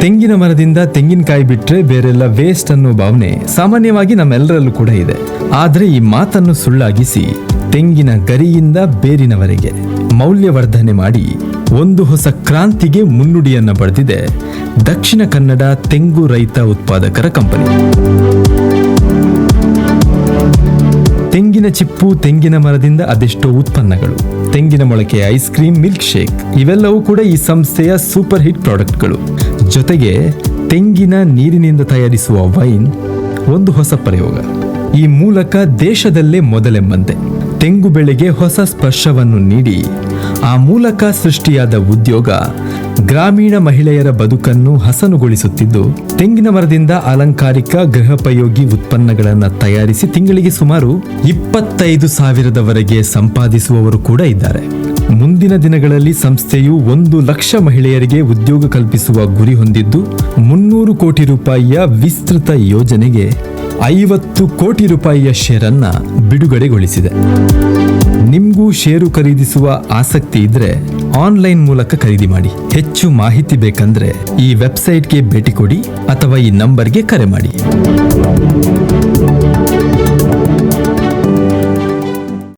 ತೆಂಗಿನ ಮರದಿಂದ ತೆಂಗಿನಕಾಯಿ ಬಿಟ್ಟರೆ ಬೇರೆಲ್ಲ ವೇಸ್ಟ್ ಅನ್ನೋ ಭಾವನೆ ಸಾಮಾನ್ಯವಾಗಿ ನಮ್ಮೆಲ್ಲರಲ್ಲೂ ಕೂಡ ಇದೆ. ಆದರೆ ಈ ಮಾತನ್ನು ಸುಳ್ಳಾಗಿಸಿ ತೆಂಗಿನ ಗರಿಯಿಂದ ಬೇರಿನವರೆಗೆ ಮೌಲ್ಯವರ್ಧನೆ ಮಾಡಿ ಒಂದು ಹೊಸ ಕ್ರಾಂತಿಗೆ ಮುನ್ನುಡಿಯನ್ನು ಬರೆದಿದೆ ದಕ್ಷಿಣ ಕನ್ನಡ ತೆಂಗು ರೈತ ಉತ್ಪಾದಕರ ಕಂಪನಿ. ತೆಂಗಿನ ಚಿಪ್ಪು, ತೆಂಗಿನ ಮರದಿಂದ ಅದೆಷ್ಟೋ ಉತ್ಪನ್ನಗಳು. ತೆಂಗಿನ ಮೊಳಕೆ ಐಸ್ ಕ್ರೀಮ್ ಮಿಲ್ಕ್ ಶೇಕ್ ಇವೆಲ್ಲವೂ ಕೂಡ ಈ ಸಂಸ್ಥೆಯ ಸೂಪರ್ ಹಿಟ್ ಪ್ರಾಡಕ್ಟ್ಗಳು ಜೊತೆಗೆ ತೆಂಗಿನ ನೀರಿನಿಂದ ತಯಾರಿಸುವ ವೈನ್ ಒಂದು ಹೊಸ ಪ್ರಯೋಗ. ಈ ಮೂಲಕ ದೇಶದಲ್ಲೇ ಮೊದಲೆಂಬಂತೆ ತೆಂಗು ಬೆಳೆಗೆ ಹೊಸ ಸ್ಪರ್ಶವನ್ನು ನೀಡಿ ಆ ಮೂಲಕ ಸೃಷ್ಟಿಯಾದ ಉದ್ಯೋಗ ಗ್ರಾಮೀಣ ಮಹಿಳೆಯರ ಬದುಕನ್ನು ಹಸನುಗೊಳಿಸುತ್ತಿದ್ದು, ತೆಂಗಿನ ಮರದಿಂದ ಅಲಂಕಾರಿಕ ಗೃಹೋಪಯೋಗಿ ಉತ್ಪನ್ನಗಳನ್ನು ತಯಾರಿಸಿ ತಿಂಗಳಿಗೆ ಸುಮಾರು ಇಪ್ಪತ್ತೈದು ಸಾವಿರದವರೆಗೆ ಸಂಪಾದಿಸುವವರು ಕೂಡ ಇದ್ದಾರೆ. ಮುಂದಿನ ದಿನಗಳಲ್ಲಿ ಸಂಸ್ಥೆಯು ಒಂದು ಲಕ್ಷ ಮಹಿಳೆಯರಿಗೆ ಉದ್ಯೋಗ ಕಲ್ಪಿಸುವ ಗುರಿ ಹೊಂದಿದ್ದು, ಮುನ್ನೂರು ಕೋಟಿ ರೂಪಾಯಿಯ ವಿಸ್ತೃತ ಯೋಜನೆಗೆ ಐವತ್ತು ಕೋಟಿ ರೂಪಾಯಿಯ ಷೇರನ್ನು ಬಿಡುಗಡೆಗೊಳಿಸಿದೆ. ನಿಮಗೂ ಷೇರು ಖರೀದಿಸುವ ಆಸಕ್ತಿ ಇದ್ರೆ ಆನ್ಲೈನ್ ಮೂಲಕ ಖರೀದಿ ಮಾಡಿ. ಹೆಚ್ಚು ಮಾಹಿತಿ ಬೇಕಂದ್ರೆ ಈ ವೆಬ್ಸೈಟ್ಗೆ ಭೇಟಿ ಕೊಡಿ ಅಥವಾ ಈ ನಂಬರ್ಗೆ ಕರೆ ಮಾಡಿ.